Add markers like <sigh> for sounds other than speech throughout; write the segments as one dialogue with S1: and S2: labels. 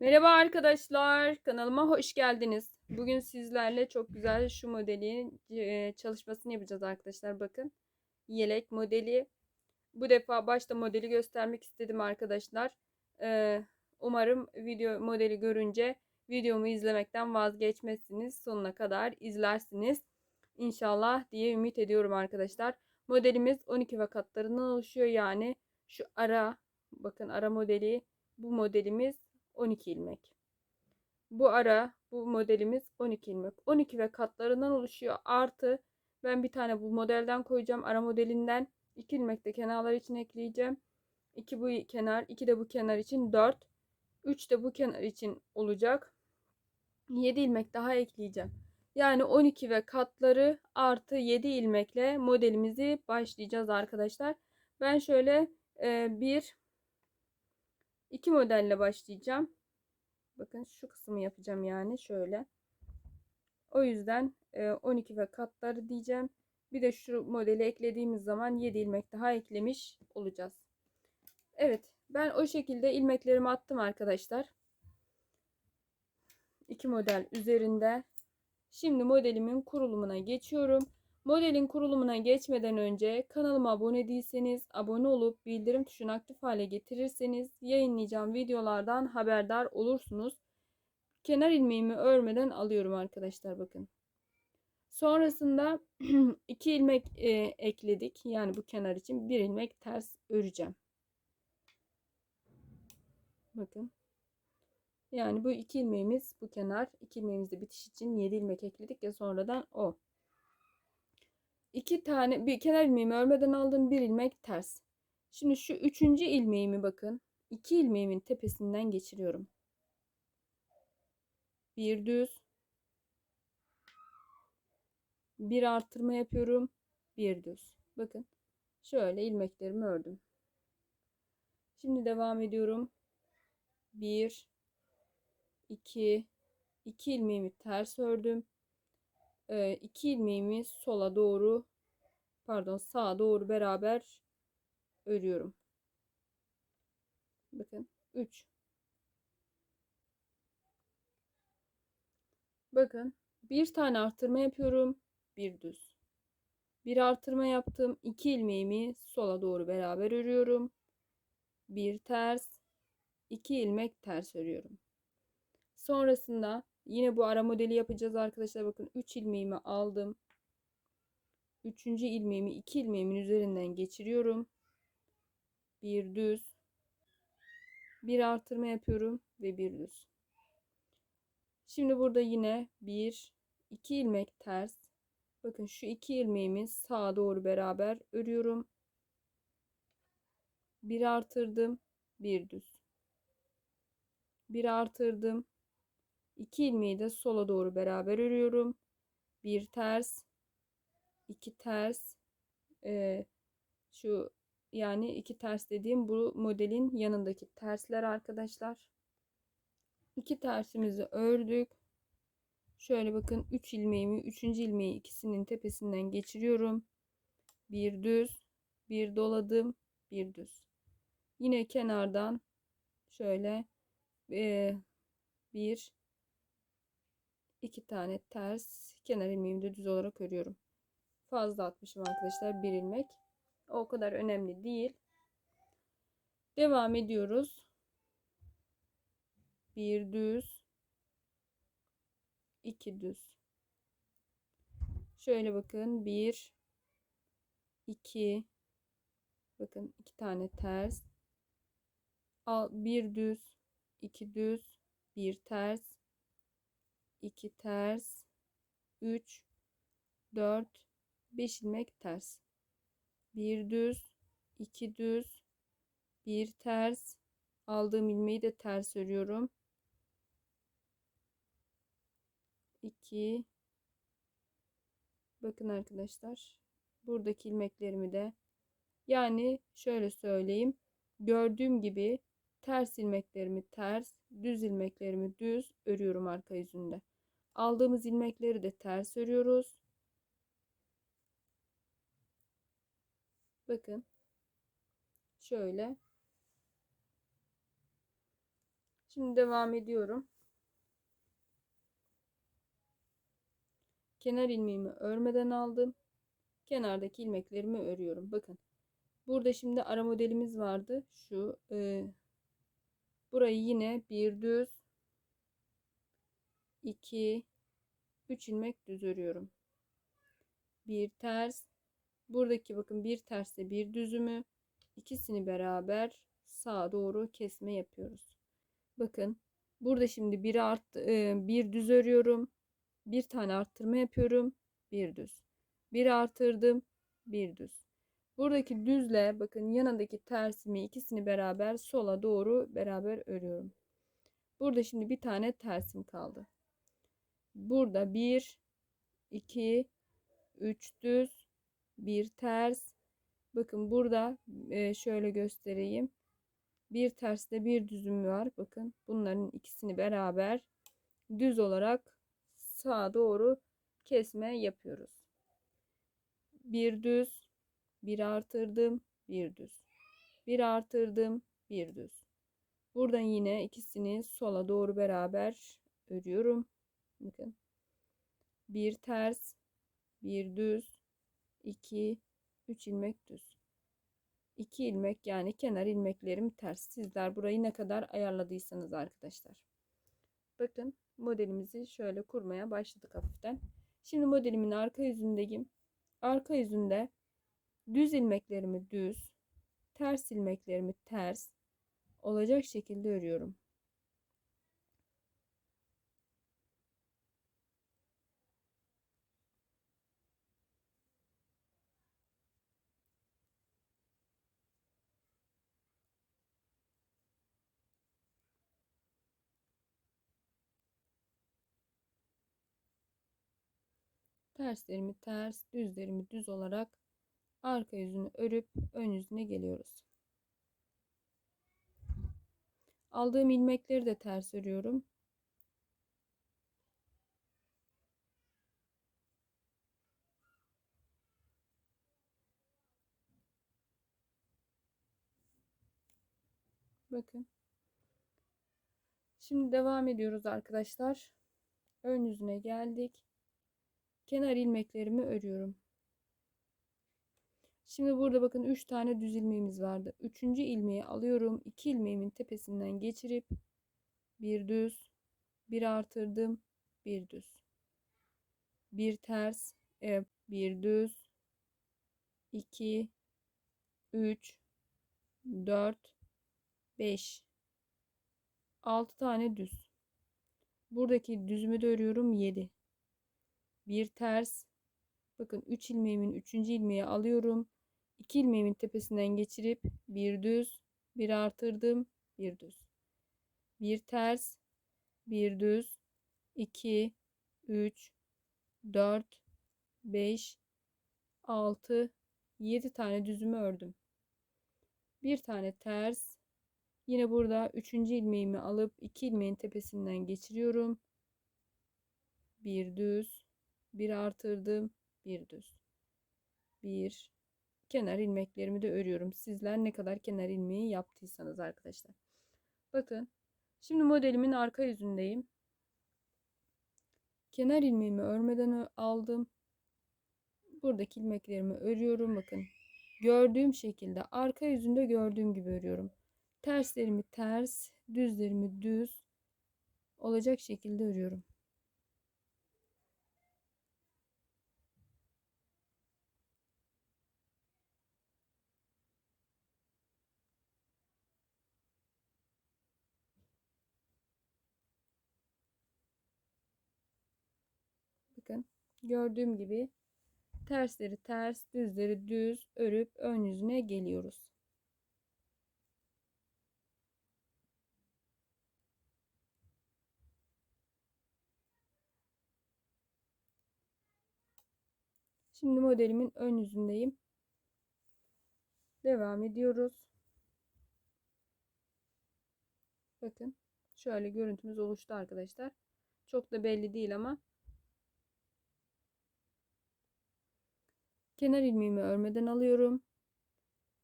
S1: Merhaba arkadaşlar, kanalıma hoş geldiniz. Bugün sizlerle çok güzel şu modelin e, çalışmasını yapacağız arkadaşlar. Bakın, yelek modeli. Bu defa başta modeli göstermek istedim arkadaşlar. Ee, umarım video modeli görünce videomu izlemekten vazgeçmezsiniz. Sonuna kadar izlersiniz. İnşallah diye ümit ediyorum arkadaşlar. Modelimiz 12 ve katlarından oluşuyor. Yani şu ara, bakın ara modeli bu modelimiz 12 ilmek. Bu ara bu modelimiz 12 ilmek. 12 ve katlarından oluşuyor. Artı ben bir tane bu modelden koyacağım. Ara modelinden 2 ilmek de kenarlar için ekleyeceğim. 2 bu kenar, 2 de bu kenar için 4. 3 de bu kenar için olacak. 7 ilmek daha ekleyeceğim. Yani 12 ve katları artı 7 ilmekle modelimizi başlayacağız arkadaşlar. Ben şöyle e, bir iki modelle başlayacağım. Bakın şu kısmı yapacağım yani şöyle. O yüzden 12 ve katları diyeceğim. Bir de şu modeli eklediğimiz zaman 7 ilmek daha eklemiş olacağız. Evet ben o şekilde ilmeklerimi attım arkadaşlar. İki model üzerinde. Şimdi modelimin kurulumuna geçiyorum. Modelin kurulumuna geçmeden önce kanalıma abone değilseniz abone olup bildirim tuşunu aktif hale getirirseniz yayınlayacağım videolardan haberdar olursunuz. Kenar ilmeğimi örmeden alıyorum arkadaşlar bakın. Sonrasında <clears throat> iki ilmek e, ekledik. Yani bu kenar için bir ilmek ters öreceğim. Bakın. Yani bu iki ilmeğimiz bu kenar. iki ilmeğimizde bitiş için 7 ilmek ekledik ya sonradan o iki tane bir kenar ilmeğimi örmeden aldım bir ilmek ters. Şimdi şu üçüncü ilmeğimi bakın. iki ilmeğimin tepesinden geçiriyorum. Bir düz. Bir arttırma yapıyorum. Bir düz. Bakın. Şöyle ilmeklerimi ördüm. Şimdi devam ediyorum. Bir, iki, iki ilmeğimi ters ördüm e, iki ilmeğimi sola doğru pardon sağa doğru beraber örüyorum. Bakın 3 Bakın bir tane artırma yapıyorum. Bir düz. Bir artırma yaptım. iki ilmeğimi sola doğru beraber örüyorum. Bir ters. iki ilmek ters örüyorum. Sonrasında Yine bu ara modeli yapacağız arkadaşlar. Bakın 3 ilmeğimi aldım. 3. ilmeğimi 2 ilmeğimin üzerinden geçiriyorum. Bir düz. Bir artırma yapıyorum ve bir düz. Şimdi burada yine bir iki ilmek ters. Bakın şu iki ilmeğimi sağa doğru beraber örüyorum. Bir artırdım, bir düz. Bir artırdım, 2 ilmeği de sola doğru beraber örüyorum. Bir ters, iki ters, e, şu yani iki ters dediğim bu modelin yanındaki tersler arkadaşlar. İki tersimizi ördük. Şöyle bakın 3 ilmeğimi 3. ilmeği ikisinin tepesinden geçiriyorum. Bir düz, bir doladım, bir düz. Yine kenardan şöyle e, bir iki tane ters kenar ilmeğimi de düz olarak örüyorum. Fazla atmışım arkadaşlar bir ilmek. O kadar önemli değil. Devam ediyoruz. Bir düz. iki düz. Şöyle bakın. Bir. iki. Bakın iki tane ters. Bir düz. iki düz. Bir ters 2 ters 3 4 5 ilmek ters. 1 düz 2 düz 1 ters. Aldığım ilmeği de ters örüyorum. 2 bakın arkadaşlar buradaki ilmeklerimi de yani şöyle söyleyeyim gördüğüm gibi ters ilmeklerimi ters düz ilmeklerimi düz örüyorum arka yüzünde Aldığımız ilmekleri de ters örüyoruz. Bakın. Şöyle. Şimdi devam ediyorum. Kenar ilmeğimi örmeden aldım. Kenardaki ilmeklerimi örüyorum. Bakın. Burada şimdi ara modelimiz vardı. Şu e, burayı yine bir düz 2 3 ilmek düz örüyorum. Bir ters. Buradaki bakın bir tersle bir düzümü ikisini beraber sağa doğru kesme yapıyoruz. Bakın burada şimdi bir art e, bir düz örüyorum. Bir tane arttırma yapıyorum. Bir düz. Bir artırdım. Bir düz. Buradaki düzle bakın yanındaki tersimi ikisini beraber sola doğru beraber örüyorum. Burada şimdi bir tane tersim kaldı. Burada bir, iki, üç düz, bir ters. Bakın burada e, şöyle göstereyim. Bir tersde bir düzüm var. Bakın bunların ikisini beraber düz olarak sağa doğru kesme yapıyoruz. Bir düz, bir artırdım, bir düz. Bir artırdım, bir düz. Buradan yine ikisini sola doğru beraber örüyorum. Bakın. Bir ters, bir düz, iki, üç ilmek düz. 2 ilmek yani kenar ilmeklerim ters. Sizler burayı ne kadar ayarladıysanız arkadaşlar. Bakın modelimizi şöyle kurmaya başladık hafiften. Şimdi modelimin arka yüzündeyim. Arka yüzünde düz ilmeklerimi düz, ters ilmeklerimi ters olacak şekilde örüyorum. Terslerimi ters, düzlerimi düz olarak arka yüzünü örüp ön yüzüne geliyoruz. Aldığım ilmekleri de ters örüyorum. Bakın. Şimdi devam ediyoruz arkadaşlar. Ön yüzüne geldik kenar ilmeklerimi örüyorum. Şimdi burada bakın 3 tane düz ilmeğimiz vardı. 3. ilmeği alıyorum. 2 ilmeğimin tepesinden geçirip bir düz, bir artırdım, bir düz. Bir ters, evet, bir düz, 2 3 4 5 6 tane düz. Buradaki düzümü de örüyorum 7 bir ters. Bakın 3 ilmeğimin 3. ilmeği alıyorum. 2 ilmeğimin tepesinden geçirip bir düz bir artırdım bir düz. Bir ters bir düz. 2 3 4 5 6 7 tane düzümü ördüm. Bir tane ters. Yine burada 3. ilmeğimi alıp 2 ilmeğin tepesinden geçiriyorum. Bir düz bir artırdım bir düz. Bir kenar ilmeklerimi de örüyorum. Sizler ne kadar kenar ilmeği yaptıysanız arkadaşlar. Bakın şimdi modelimin arka yüzündeyim. Kenar ilmeğimi örmeden aldım. Buradaki ilmeklerimi örüyorum. Bakın gördüğüm şekilde arka yüzünde gördüğüm gibi örüyorum. Terslerimi ters düzlerimi düz olacak şekilde örüyorum Bakın gördüğüm gibi tersleri ters, düzleri düz örüp ön yüzüne geliyoruz. Şimdi modelimin ön yüzündeyim. Devam ediyoruz. Bakın şöyle görüntümüz oluştu arkadaşlar. Çok da belli değil ama Kenar ilmeğimi örmeden alıyorum.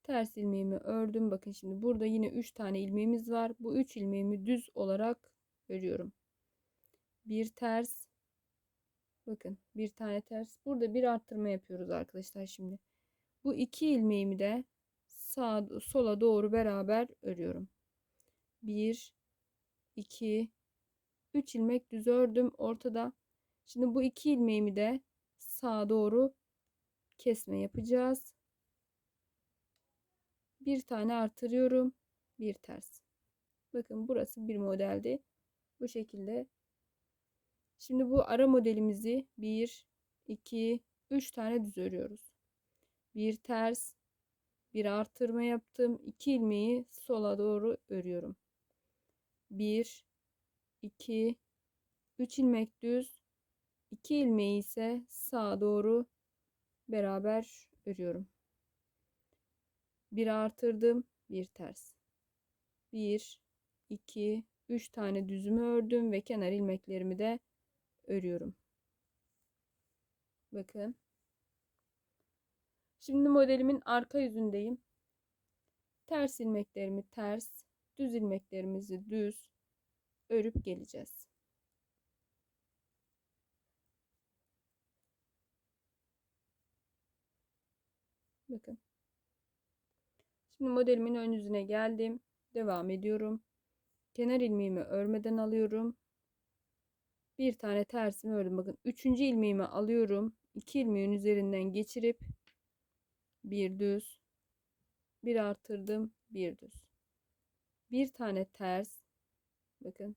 S1: Ters ilmeğimi ördüm. Bakın şimdi burada yine 3 tane ilmeğimiz var. Bu 3 ilmeğimi düz olarak örüyorum. Bir ters. Bakın bir tane ters. Burada bir arttırma yapıyoruz arkadaşlar şimdi. Bu iki ilmeğimi de sağ sola doğru beraber örüyorum. 1 2 3 ilmek düz ördüm ortada. Şimdi bu iki ilmeğimi de sağa doğru kesme yapacağız. Bir tane artırıyorum. Bir ters. Bakın burası bir modeldi. Bu şekilde. Şimdi bu ara modelimizi 1 2 3 tane düz örüyoruz. Bir ters, bir artırma yaptım. 2 ilmeği sola doğru örüyorum. 1 2 3 ilmek düz 2 ilmeği ise sağa doğru beraber örüyorum. Bir artırdım, bir ters. 1 2 3 tane düzümü ördüm ve kenar ilmeklerimi de örüyorum. Bakın. Şimdi modelimin arka yüzündeyim. Ters ilmeklerimi ters, düz ilmeklerimizi düz örüp geleceğiz. Bakın. Şimdi modelimin ön yüzüne geldim. Devam ediyorum. Kenar ilmeğimi örmeden alıyorum. Bir tane tersimi ördüm. Bakın üçüncü ilmeğimi alıyorum. İki ilmeğin üzerinden geçirip bir düz, bir artırdım, bir düz. Bir tane ters. Bakın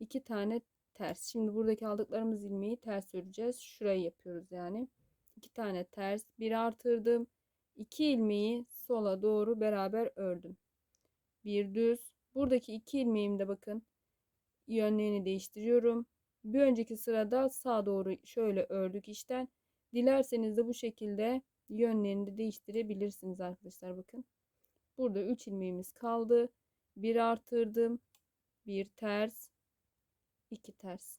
S1: iki tane ters. Şimdi buradaki aldıklarımız ilmeği ters öreceğiz. Şurayı yapıyoruz yani. İki tane ters, bir artırdım. 2 ilmeği sola doğru beraber ördüm. Bir düz. Buradaki iki ilmeğimi de bakın yönlerini değiştiriyorum. Bir önceki sırada sağa doğru şöyle ördük işten. Dilerseniz de bu şekilde yönlerini de değiştirebilirsiniz arkadaşlar bakın. Burada 3 ilmeğimiz kaldı. Bir artırdım. Bir ters. iki ters.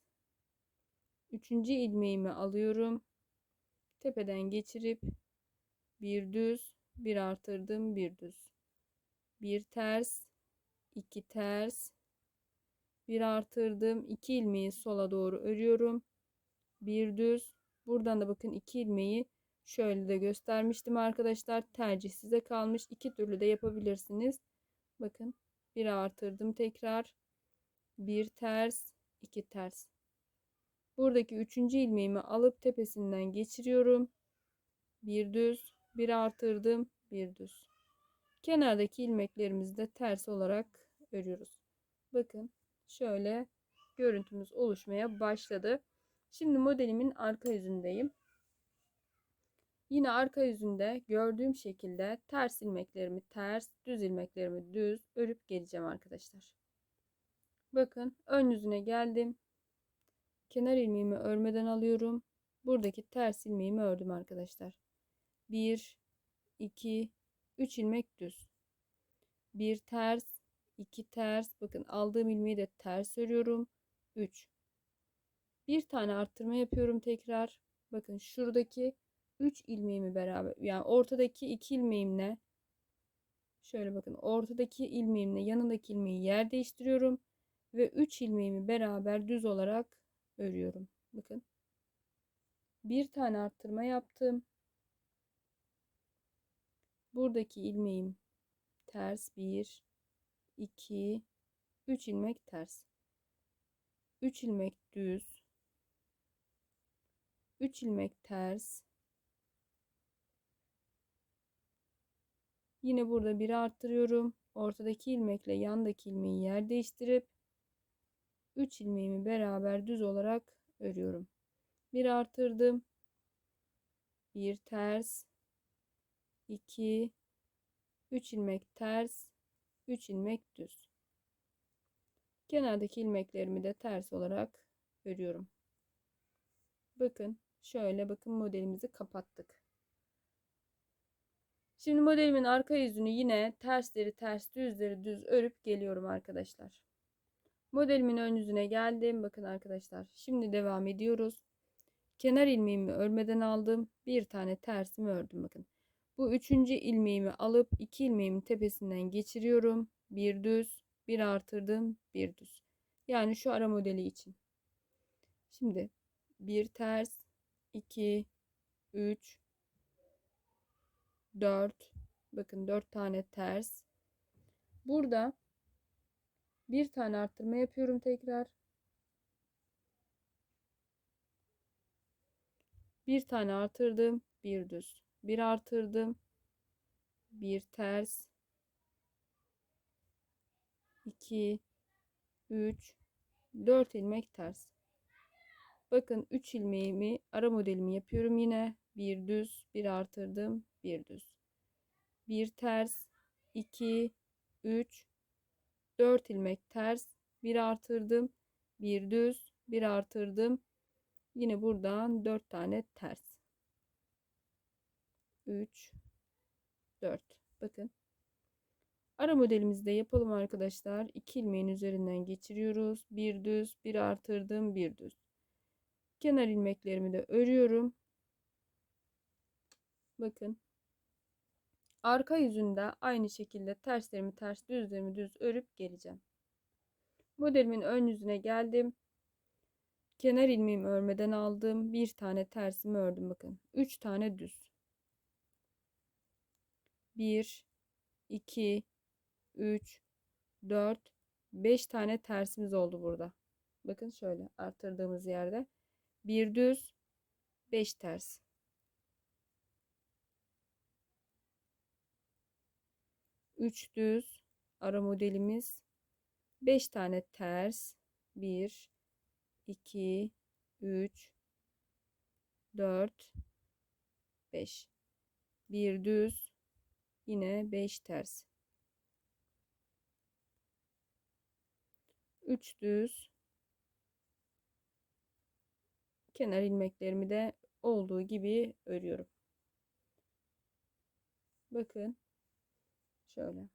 S1: Üçüncü ilmeğimi alıyorum. Tepeden geçirip bir düz, bir artırdım, bir düz. Bir ters, iki ters, bir artırdım, iki ilmeği sola doğru örüyorum. Bir düz. Buradan da bakın iki ilmeği şöyle de göstermiştim arkadaşlar. Tercih size kalmış. İki türlü de yapabilirsiniz. Bakın bir artırdım tekrar. Bir ters, iki ters. Buradaki üçüncü ilmeğimi alıp tepesinden geçiriyorum. Bir düz, bir artırdım, bir düz. Kenardaki ilmeklerimizi de ters olarak örüyoruz. Bakın şöyle görüntümüz oluşmaya başladı. Şimdi modelimin arka yüzündeyim. Yine arka yüzünde gördüğüm şekilde ters ilmeklerimi ters, düz ilmeklerimi düz örüp geleceğim arkadaşlar. Bakın ön yüzüne geldim. Kenar ilmeğimi örmeden alıyorum. Buradaki ters ilmeğimi ördüm arkadaşlar. 1 2 3 ilmek düz. Bir ters, iki ters. Bakın aldığım ilmeği de ters örüyorum. 3. Bir tane arttırma yapıyorum tekrar. Bakın şuradaki 3 ilmeğimi beraber yani ortadaki 2 ilmeğimle şöyle bakın ortadaki ilmeğimle yanındaki ilmeği yer değiştiriyorum ve 3 ilmeğimi beraber düz olarak örüyorum. Bakın. Bir tane arttırma yaptım. Buradaki ilmeğim ters 1 2 3 ilmek ters. 3 ilmek düz. 3 ilmek ters. Yine burada bir arttırıyorum. Ortadaki ilmekle yandaki ilmeği yer değiştirip 3 ilmeğimi beraber düz olarak örüyorum. Bir artırdım. Bir ters. 2 3 ilmek ters 3 ilmek düz. Kenardaki ilmeklerimi de ters olarak örüyorum. Bakın şöyle bakın modelimizi kapattık. Şimdi modelimin arka yüzünü yine tersleri ters düzleri düz örüp geliyorum arkadaşlar. Modelimin ön yüzüne geldim. Bakın arkadaşlar şimdi devam ediyoruz. Kenar ilmeğimi örmeden aldım. Bir tane tersimi ördüm bakın Bu üçüncü ilmeğimi alıp iki ilmeğimin tepesinden geçiriyorum. Bir düz, bir artırdım, bir düz. Yani şu ara modeli için. Şimdi bir ters, iki, üç, dört. Bakın dört tane ters. Burada bir tane arttırma yapıyorum tekrar. Bir tane artırdım, bir düz. Bir artırdım, bir ters, 2, 3, 4 ilmek ters. Bakın 3 ilmeğimi ara modelimi yapıyorum yine. Bir düz, bir artırdım, bir düz. Bir ters, 2, 3, 4 ilmek ters, bir artırdım, bir düz, bir artırdım. Yine buradan 4 tane ters. 3 4 bakın. Ara modelimizi de yapalım arkadaşlar. 2 ilmeğin üzerinden geçiriyoruz. Bir düz bir artırdım bir düz. Kenar ilmeklerimi de örüyorum. Bakın. Arka yüzünde aynı şekilde terslerimi ters düzlerimi düz örüp geleceğim. Modelimin ön yüzüne geldim. Kenar ilmeğimi örmeden aldım. Bir tane tersimi ördüm bakın. 3 tane düz 1 2 3 4 5 tane tersimiz oldu burada. Bakın şöyle artırdığımız yerde bir düz 5 ters. Üç düz ara modelimiz 5 tane ters 1 2 3 4 5 bir düz Yine 5 ters. 3 düz. Kenar ilmeklerimi de olduğu gibi örüyorum. Bakın. Şöyle.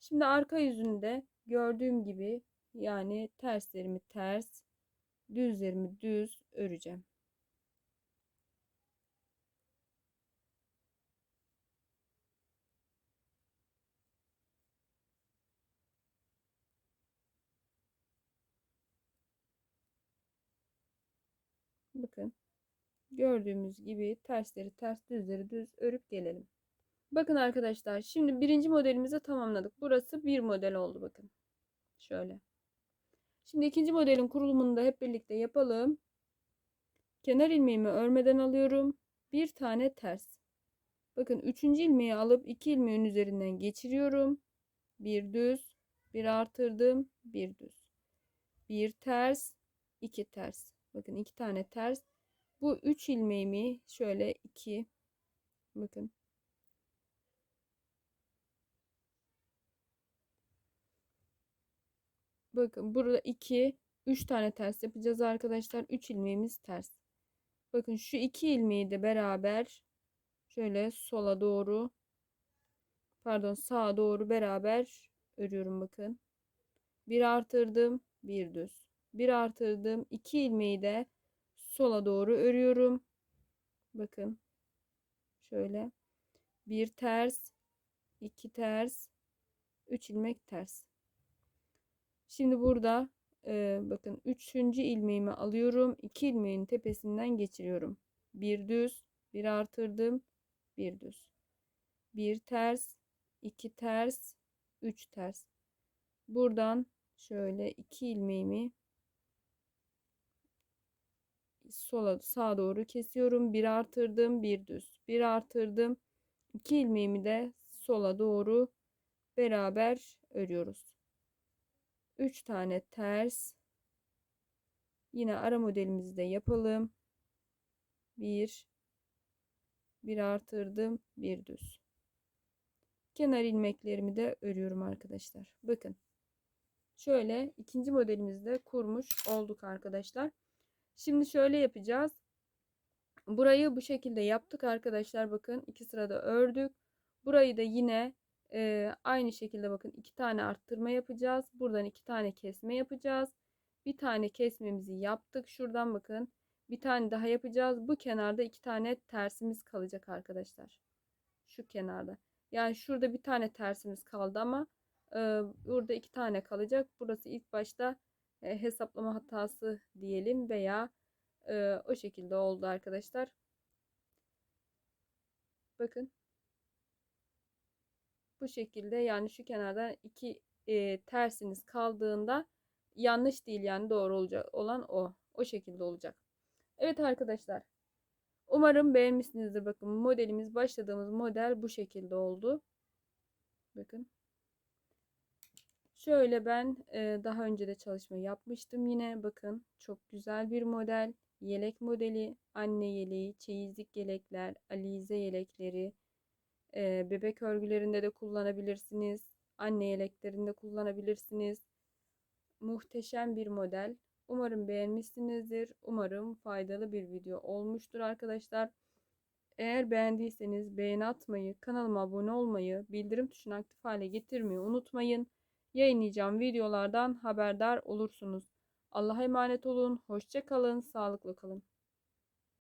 S1: Şimdi arka yüzünde gördüğüm gibi yani terslerimi ters, düzlerimi düz öreceğim. Bakın. Gördüğümüz gibi tersleri ters düzleri düz örüp gelelim. Bakın arkadaşlar şimdi birinci modelimizi tamamladık. Burası bir model oldu bakın. Şöyle. Şimdi ikinci modelin kurulumunu da hep birlikte yapalım. Kenar ilmeğimi örmeden alıyorum. Bir tane ters. Bakın üçüncü ilmeği alıp iki ilmeğin üzerinden geçiriyorum. Bir düz, bir artırdım, bir düz. Bir ters, iki ters. Bakın iki tane ters. Bu üç ilmeğimi şöyle iki bakın Bakın burada 2 3 tane ters yapacağız arkadaşlar. 3 ilmeğimiz ters. Bakın şu iki ilmeği de beraber şöyle sola doğru pardon sağa doğru beraber örüyorum bakın. Bir artırdım, bir düz bir artırdım. 2 ilmeği de sola doğru örüyorum. Bakın. Şöyle. Bir ters, iki ters, üç ilmek ters. Şimdi burada e, bakın üçüncü ilmeğimi alıyorum. 2 ilmeğin tepesinden geçiriyorum. Bir düz, bir artırdım, bir düz. Bir ters, iki ters, üç ters. Buradan şöyle iki ilmeğimi sola sağa doğru kesiyorum. Bir artırdım, bir düz. Bir artırdım. İki ilmeğimi de sola doğru beraber örüyoruz. 3 tane ters. Yine ara modelimizi de yapalım. 1 bir artırdım, bir düz. Kenar ilmeklerimi de örüyorum arkadaşlar. Bakın. Şöyle ikinci modelimizde kurmuş olduk arkadaşlar. Şimdi şöyle yapacağız. Burayı bu şekilde yaptık arkadaşlar. Bakın iki sırada ördük. Burayı da yine e, aynı şekilde bakın iki tane arttırma yapacağız. Buradan iki tane kesme yapacağız. Bir tane kesmemizi yaptık. Şuradan bakın bir tane daha yapacağız. Bu kenarda iki tane tersimiz kalacak arkadaşlar. şu kenarda. Yani şurada bir tane tersimiz kaldı ama e, burada iki tane kalacak. Burası ilk başta e, hesaplama hatası diyelim veya e, o şekilde oldu arkadaşlar. Bakın. Bu şekilde yani şu kenardan iki e, tersiniz kaldığında yanlış değil yani doğru olacak olan o. O şekilde olacak. Evet arkadaşlar. Umarım beğenmişsinizdir. Bakın modelimiz başladığımız model bu şekilde oldu. Bakın. Şöyle ben daha önce de çalışma yapmıştım yine. Bakın çok güzel bir model. Yelek modeli, anne yeleği, çeyizlik yelekler, alize yelekleri, bebek örgülerinde de kullanabilirsiniz. Anne yeleklerinde kullanabilirsiniz. Muhteşem bir model. Umarım beğenmişsinizdir. Umarım faydalı bir video olmuştur arkadaşlar. Eğer beğendiyseniz beğeni atmayı, kanalıma abone olmayı, bildirim tuşunu aktif hale getirmeyi unutmayın. Yayınlayacağım videolardan haberdar olursunuz. Allah'a emanet olun. Hoşça kalın. Sağlıklı kalın.